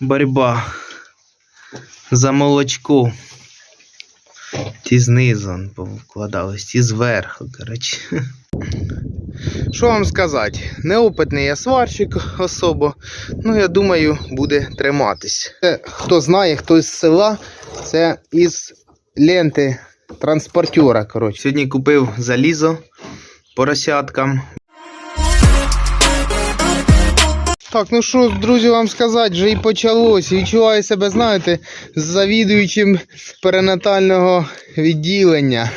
борьба за молочко. Ті знизу повкладались, ті зверху, коротше. Що вам сказати? Неопитний я сварщик особо. Ну, я думаю, буде триматись. Хто знає, хто з села, це із ленти транспортера. Коротше. Сьогодні купив залізо поросяткам. Так, ну що, друзі, вам сказати, вже і почалось. Відчуваю себе, знаєте, завідуючим перинатального відділення.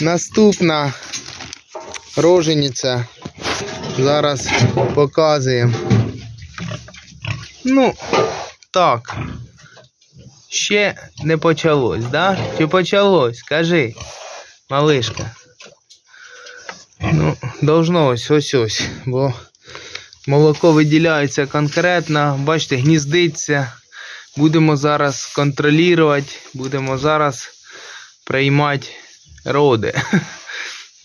Наступна рожениця. Зараз показуємо. Ну, так. Ще не почалось, да? Чи почалось? Скажи, малишка. Ну, должно ось ось ось, бо молоко виділяється конкретно, бачите, гніздиться. Будемо зараз контролювати, будемо зараз приймати роди.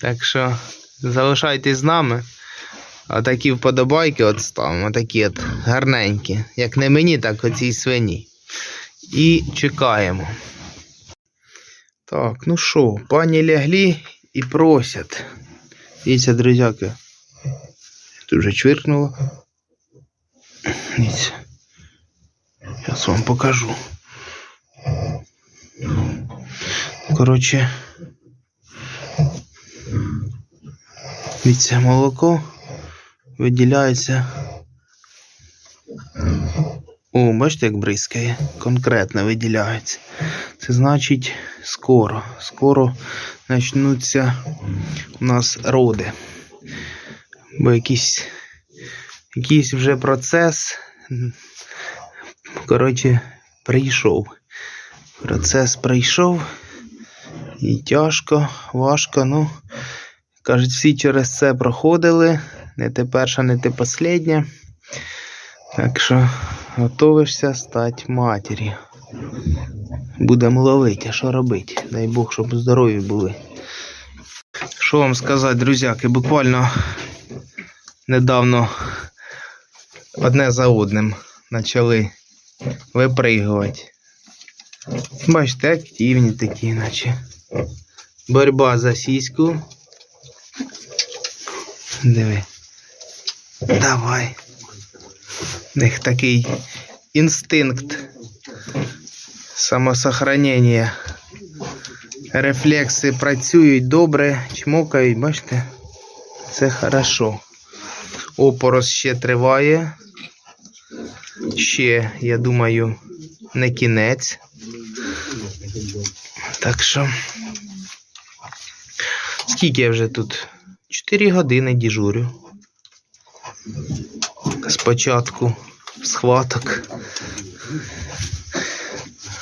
Так що залишайтесь з нами. А такі вподобайки от ставимо, такі от гарненькі. Як не мені, так оцій свині. І чекаємо. Так, ну що, пані лягли і просять. Дивіться, друзяки. Тут вже чвиркнуло. Дивіться. Зараз вам покажу. Коротше. Дивіться, молоко виділяється. О, бачите, як бризкає. Конкретно виділяється. Це значить скоро. Скоро почнуться у нас роди. Бо якийсь, якийсь вже процес. Коротше, прийшов. Процес прийшов. І тяжко, важко, ну. Кажуть, всі через це проходили. Не ти перша, не ти последня. Так що готовишся стати матір'ю. Будемо ловити, а що робити? Дай Бог, щоб здорові були. Що вам сказати, друзяки, буквально недавно одне за одним почали випригувати. Бачите, активні такі, наче. Борьба за сіську. Диви. Давай. У них такий інстинкт самосохранення. Рефлекси працюють добре, чмокають, бачите? Це хорошо. Опорос ще триває. Ще, я думаю, не кінець. Так що. Скільки я вже тут? 4 години діжурю. Спочатку схваток.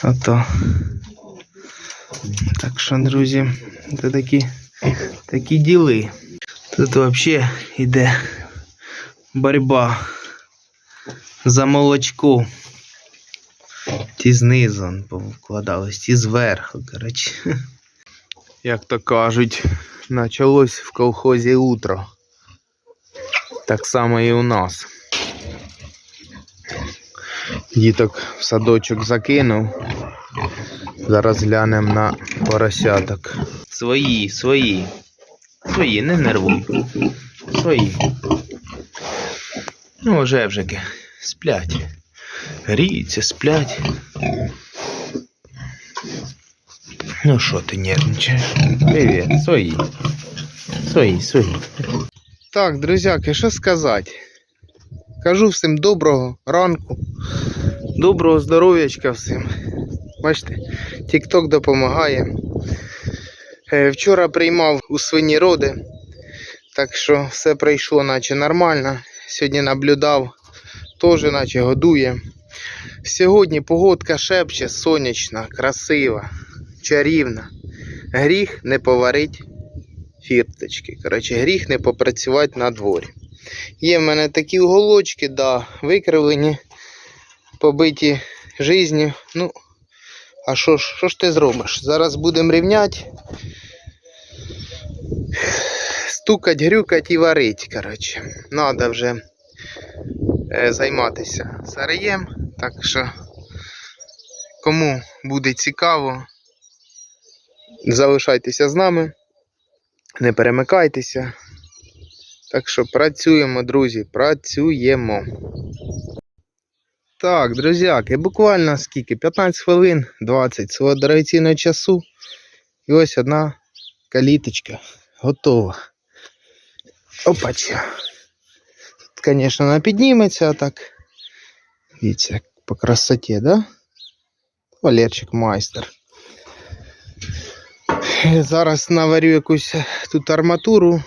Ото. Так що, друзі, це такі, такі діли. Тут взагалі йде боротьба за молочко. Ті знизу он повкладались, ті зверху, коротше. Як то кажуть, почалось в колхозі утро. Так само і у нас. Діток в садочок закинув. Зараз глянемо на поросяток. Свої, свої. Свої, не нервуй. Свої. Ну, вже вжики. Сплять. Гріються, сплять. Ну що ти нервничаєш? Привіт, свої. Свої, свої. Так, друзяки, що сказати? Кажу всім доброго ранку. Доброго здоров'ячка всім. Бачите, TikTok допомагає. Е, Вчора приймав у свині роди, так що все пройшло наче нормально. Сьогодні наблюдав, теж наче годує. Сьогодні погодка шепче, сонячна, красива, чарівна. Гріх не поварить фірточки. Коротше, гріх не попрацювати на дворі. Є в мене такі уголочки, да, викривлені, побиті жизнью. Ну, а що ж, що ж ти зробиш? Зараз будемо рівняти. Стукать, грюкать і варить, коротше. Надо вже е, займатися сараєм, Так що, кому буде цікаво, залишайтеся з нами, не перемикайтеся. Так що працюємо, друзі, працюємо. Так, друзяки, буквально скільки? 15 хвилин, 20 свого дорогоцінного часу. І ось одна каліточка готова. Опача. Тут, звісно, вона підніметься, а так. Дивіться, по красоті, да? Валерчик майстер. Зараз наварю якусь тут арматуру.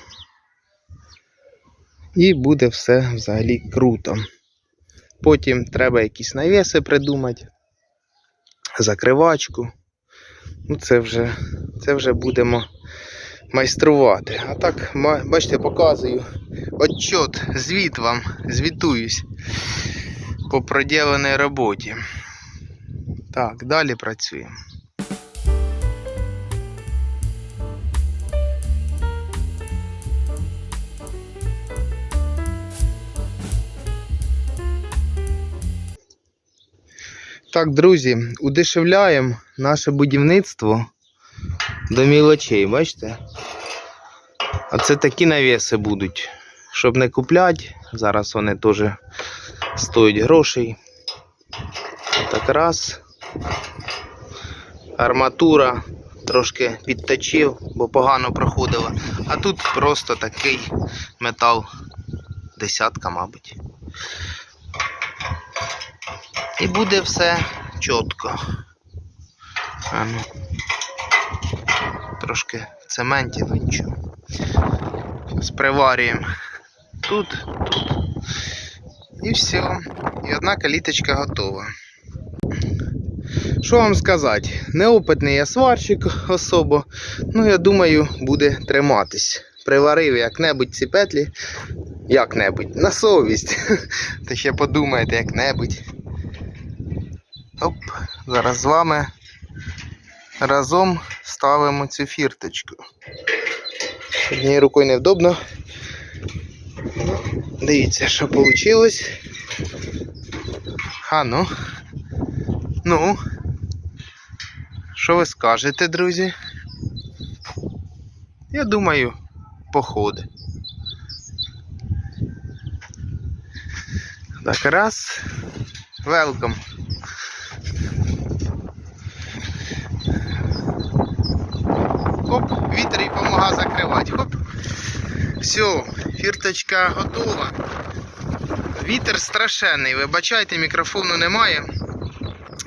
І буде все взагалі круто. Потім треба якісь навіси придумати, закривачку. Ну, це вже, це вже будемо майструвати. А так, бачите, показую отчет, звіт вам, звітуюсь по проділеній роботі. Так, далі працюємо. Так, друзі, удешевляємо наше будівництво до мілочей, бачите? А це такі навіси будуть. Щоб не купляти, зараз вони теж стоять грошей. Так раз. Арматура трошки підточив, бо погано проходила. А тут просто такий метал десятка, мабуть. І буде все чітко. А ну. Трошки в цементі, ну нічого. Зараз тут, тут. І все. І одна каліточка готова. Що вам сказати? Неопитний я сварщик особо. Ну, я думаю, буде триматись. Приварив як-небудь ці петлі. Як-небудь. На совість. Та ще подумаєте, як-небудь. Оп, зараз з вами разом ставимо цю фірточку. Однією рукою невдобно. Дивіться, що вийшло. А ну. Ну. Що ви скажете, друзі? Я думаю, походи. Так, раз. Welcome. Хоп, вітер і допомагає закривати. Хоп. Все, фірточка готова. Вітер страшенний, вибачайте, мікрофону немає.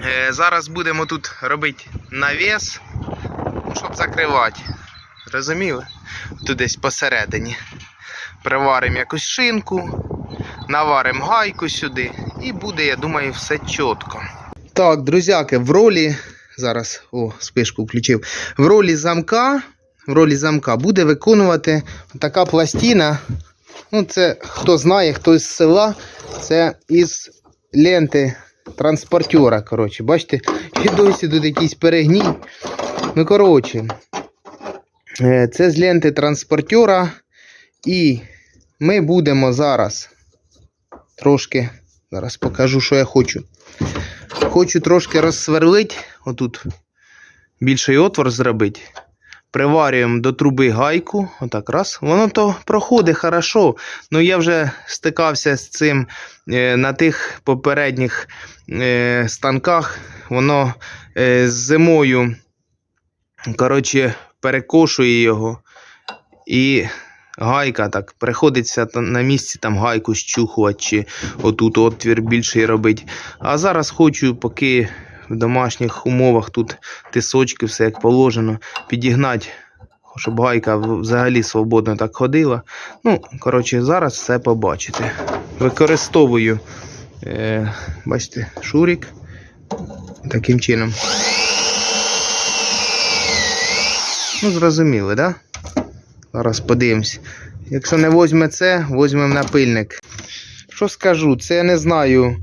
Е, зараз будемо тут робити навіс, ну, щоб закривати. Зрозуміли? Тут десь посередині. Приваримо якусь шинку, наваримо гайку сюди і буде, я думаю, все чітко. Так, друзяки, в ролі. Зараз, о, спишку включив. В ролі замка, в ролі замка буде виконувати така пластина. Ну, це хто знає, хто з села, це із ленти транспортера. Коротше, бачите, і досі тут якийсь перегній. Ну, коротше, е, це з ленти транспортера. І ми будемо зараз трошки. Зараз покажу, що я хочу. Хочу трошки розсверлити, отут більший отвор зробити. Приварюємо до труби гайку. Отак раз. Воно то проходить хорошо. Ну я вже стикався з цим е, на тих попередніх е, станках. Воно е, зимою коротше, перекошує його. І гайка так приходиться на місці там гайку щухувати, чи отут отвір більший робити. А зараз хочу, поки в домашніх умовах тут тисочки, все як положено, підігнати, щоб гайка взагалі свободно так ходила. Ну, коротше, зараз все побачите. Використовую, е, бачите, шурік. Таким чином. Ну, зрозуміли, так? Да? Зараз подивимось. Якщо не возьме це, візьмемо напильник. Що скажу, це я не знаю.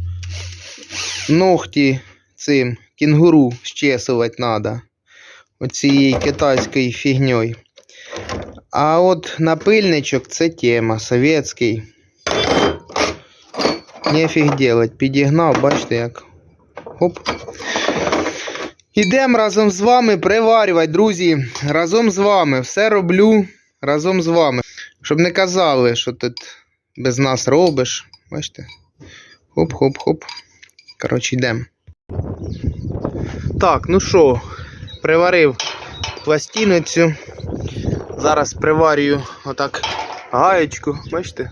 Ногті цим кінгуру щесувати треба. Оцією китайською фігньою. А от напильничок це тема, совєтський. Нефіг делать. Підігнав, бачите, як Хоп. Ідемо разом з вами приварювати, друзі. Разом з вами. Все роблю разом з вами. Щоб не казали, що тут без нас робиш. Бачите? Хоп-хоп-хоп. Коротше, йдемо. Так, ну що, приварив пластиницю. Зараз приварюю отак гаєчку. Бачите?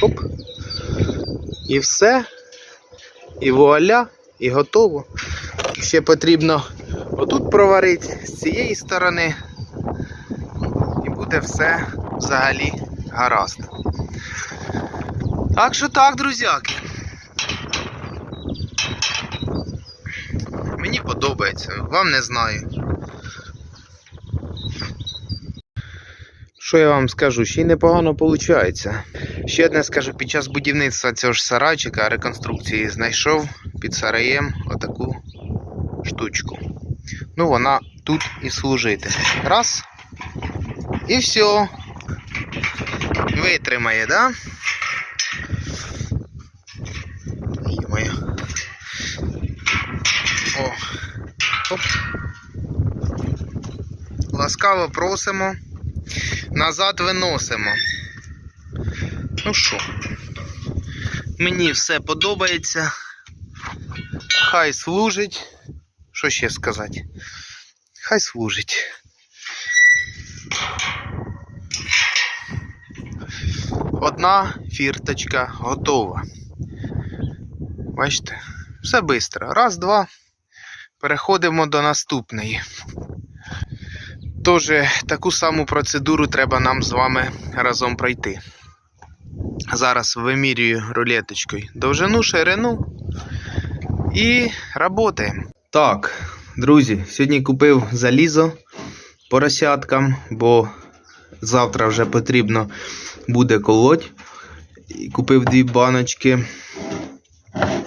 Хоп. І все. І вуаля, і готово. Ще потрібно отут проварити з цієї сторони. І буде все взагалі гаразд. Так що так, друзяки. Мені подобається, вам не знаю. Що я вам скажу, ще й непогано виходить. Ще одне скажу, під час будівництва цього ж сарайчика реконструкції знайшов під сараєм отаку штучку. Ну, вона тут і служити. Раз. І все. Витримає, да? Ё-моё. О. Оп. Ласкаво просимо. Назад виносимо. Ну що, мені все подобається. Хай служить. Що ще сказати? Хай служить. Одна фірточка готова. Бачите? Все швидко. Раз, два. Переходимо до наступної. Тож таку саму процедуру треба нам з вами разом пройти. Зараз вимірюю рулеточкою довжину, ширину і працюємо. Так, друзі, сьогодні купив залізо поросяткам, бо завтра вже потрібно буде колоть. Купив дві баночки.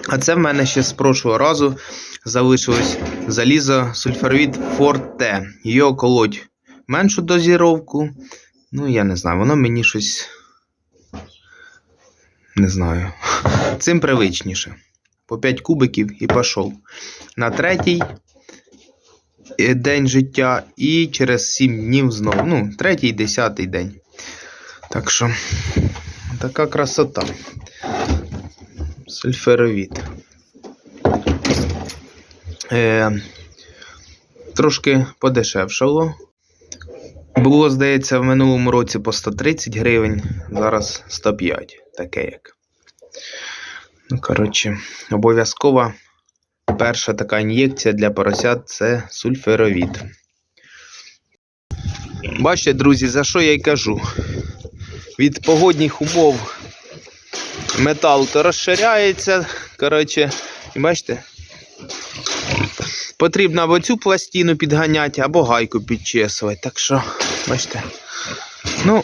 А це в мене ще з прошлого разу залишилось залізо сульфоровід Forte. Його колоть меншу дозіровку. Ну, я не знаю, воно мені щось. Не знаю. Цим привичніше. По 5 кубиків і пішов. На третій е, день життя і через 7 днів знову. Ну, третій, десятий день. Так що, така красота. Сульферовід. Е, трошки подешевшало. Було, здається, в минулому році по 130 гривень, зараз 105, таке як. Ну, коротше, обов'язкова перша така ін'єкція для поросят це сульферовід. Бачите, друзі, за що я й кажу? Від погодних умов метал то розширяється. Коротше, і бачите? Потрібно або цю пластину підганяти, або гайку підчесувати. Так що, бачите. Ну,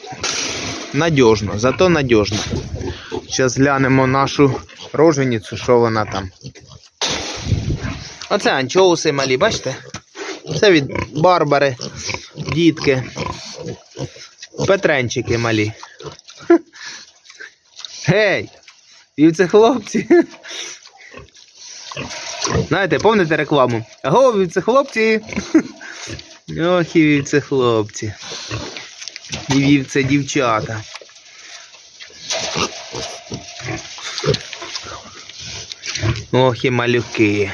надіжно, зато надіжно. Зараз глянемо нашу роженицю, що вона там. Оце анчоуси малі, бачите? Це від Барбари, дітки. Петренчики малі. Гей! І це хлопці. Знаєте, пам'ятаєте рекламу? Аго, це хлопці. Ох, і вівце хлопці. І вівце дівчата. Ох, і малюки.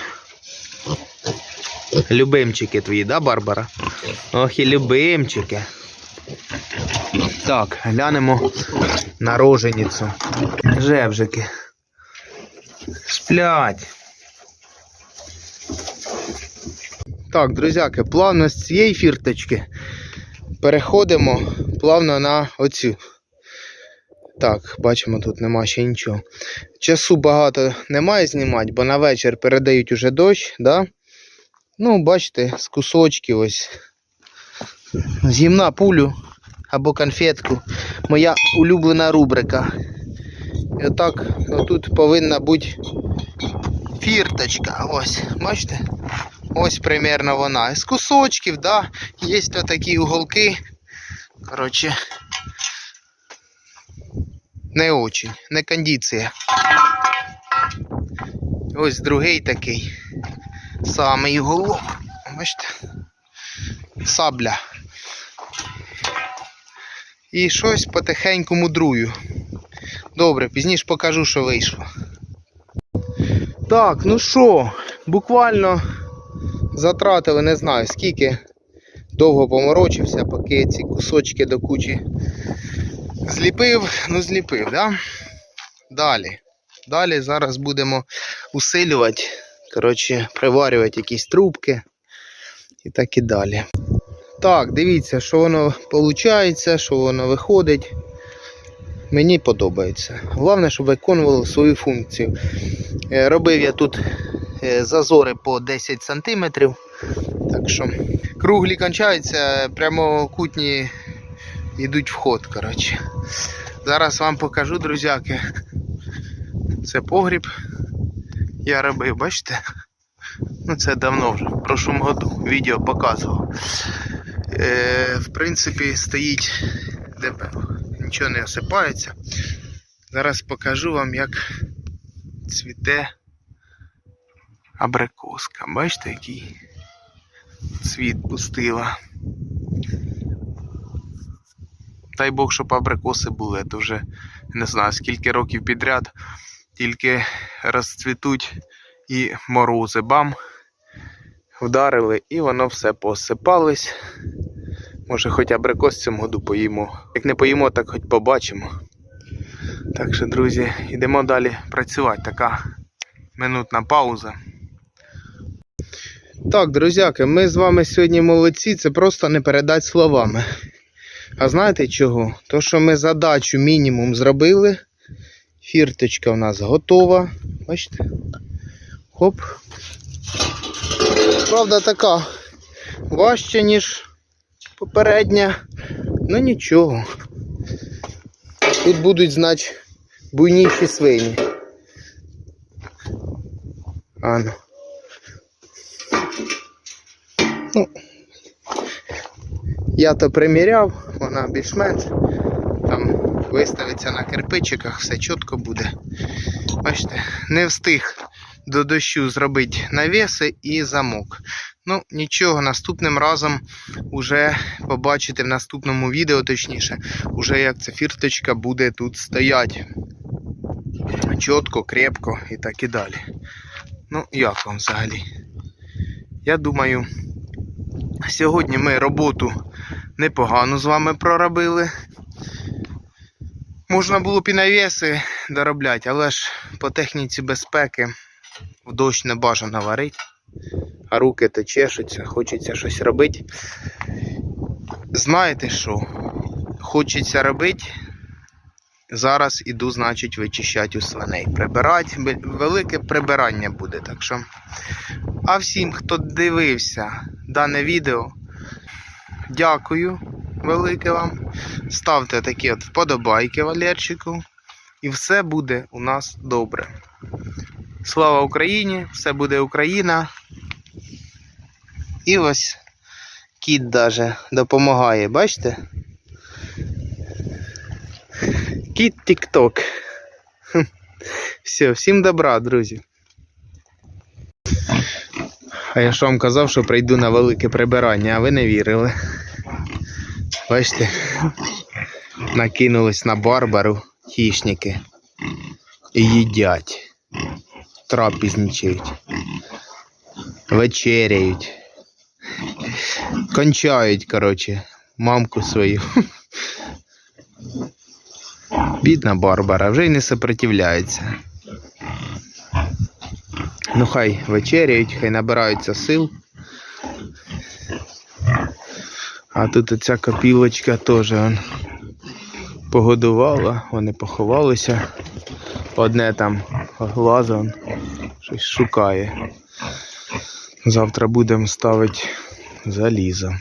Любимчики твої, да, Барбара? Ох, і любимчики. Так, глянемо на роженицю. Жевжики. Сплять. Так, друзяки, плавно з цієї фірточки переходимо плавно на оцю. Так, бачимо, тут нема ще нічого. Часу багато немає знімати, бо на вечір передають уже дощ, да? Ну, бачите, з кусочків ось. З'їм на пулю або конфетку. Моя улюблена рубрика. І отак, отут повинна бути фірточка. Ось, бачите? Ось примерно вона. З кусочків, да, є такі уголки. Коротше, не очень, не кондиція. Ось другий такий. Самий голуб. Бачите? Сабля. І щось потихеньку мудрую. Добре, пізніше покажу, що вийшло. Так, ну що, буквально затратили, не знаю скільки. Довго поморочився, поки ці кусочки до кучі зліпив, ну зліпив, да? Далі. Далі зараз будемо усилювати, коротше, приварювати якісь трубки і так і далі. Так, дивіться, що воно виходить, що воно виходить. Мені подобається. Головне, щоб виконувало свою функцію. Е, Робив я тут е, зазори по 10 см. Так що круглі кончаються, прямокутні йдуть в ход. Коротше. Зараз вам покажу, друзяки. Це погріб. Я робив, бачите? Ну це давно вже, в прошлому году відео показував. Е, в принципі, стоїть ДП. Нічого не осипається. Зараз покажу вам, як цвіте абрикоска. Бачите, який цвіт пустила. Дай Бог, щоб абрикоси були, то вже не знаю скільки років підряд, тільки розцвітуть і морози бам. Вдарили і воно все посипалось. Може хоч абрикос в цьому году поїмо. Як не поїмо, так хоч побачимо. Так що, друзі, йдемо далі працювати. Така минутна пауза. Так, друзяки, ми з вами сьогодні молодці, це просто не передати словами. А знаєте чого? То, що ми задачу мінімум зробили. Фірточка у нас готова. Бачите? Хоп. Правда, така важча, ніж попередня. Ну нічого. Тут будуть, значить, буйніші свині. Ану. Ну, я то приміряв, вона більш-менш. Там виставиться на кирпичиках, все чітко буде. Бачите, не встиг до дощу зробити навіси і замок. Ну, нічого, наступним разом уже побачите в наступному відео, точніше, уже як ця фірточка буде тут стояти. Чітко, крепко і так і далі. Ну, як вам взагалі? Я думаю, сьогодні ми роботу непогано з вами проробили. Можна було б і навіси доробляти, але ж по техніці безпеки в дощ не бажано варити, а руки то чешуться, хочеться щось робити. Знаєте що? Хочеться робити. Зараз іду, значить, вичищати у свиней. Прибирати, велике прибирання буде. Так що. А всім, хто дивився дане відео, дякую велике вам. Ставте такі от вподобайки Валерчику. І все буде у нас добре. Слава Україні! Все буде Україна. І ось кіт даже допомагає, бачите? Кіт Тік-Ток. Все, всім добра, друзі. А я ж вам казав, що прийду на велике прибирання, а ви не вірили. Бачите? Накинулись на барбару хищники і їдять, трапезничають, вечеряють, кончають, коротше, мамку свою. Бідна Барбара, вже й не сопротивляється. Ну хай вечеряють, хай набираються сил. А тут оця копілочка теж он, погодувала, вони поховалися. Одне там глазом щось шукає. Завтра будемо ставити залізо.